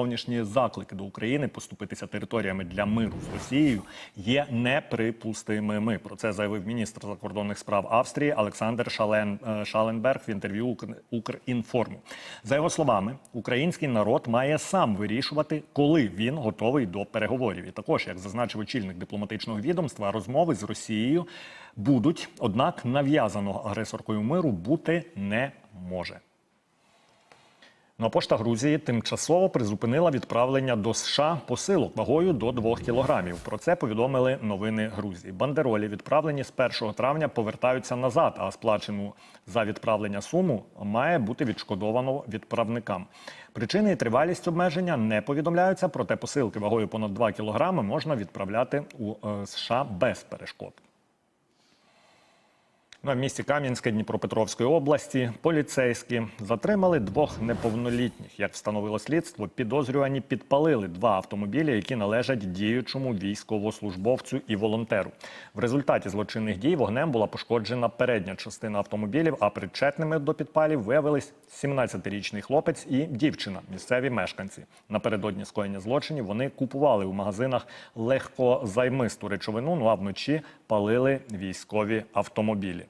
Зовнішні заклики до України поступитися територіями для миру з Росією є неприпустимими. Про це заявив міністр закордонних справ Австрії Олександр Шален, е, Шаленберг в інтерв'ю «Укр- Укрінформу. За його словами, український народ має сам вирішувати, коли він готовий до переговорів. І також, як зазначив очільник дипломатичного відомства, розмови з Росією будуть, однак нав'язаного агресоркою миру бути не може. Ну, а пошта Грузії тимчасово призупинила відправлення до США посилок вагою до 2 кілограмів. Про це повідомили новини Грузії. Бандеролі, відправлені з 1 травня, повертаються назад, а сплачену за відправлення суму має бути відшкодовано відправникам. Причини і тривалість обмеження не повідомляються, проте посилки вагою понад 2 кілограми можна відправляти у е, США без перешкод. На місті Кам'янське Дніпропетровської області поліцейські затримали двох неповнолітніх. Як встановило слідство, підозрювані підпалили два автомобілі, які належать діючому військовослужбовцю і волонтеру. В результаті злочинних дій вогнем була пошкоджена передня частина автомобілів, а причетними до підпалів виявились 17-річний хлопець і дівчина, місцеві мешканці. Напередодні скоєння злочинів вони купували у магазинах легкозаймисту речовину. Ну а вночі палили військові автомобілі.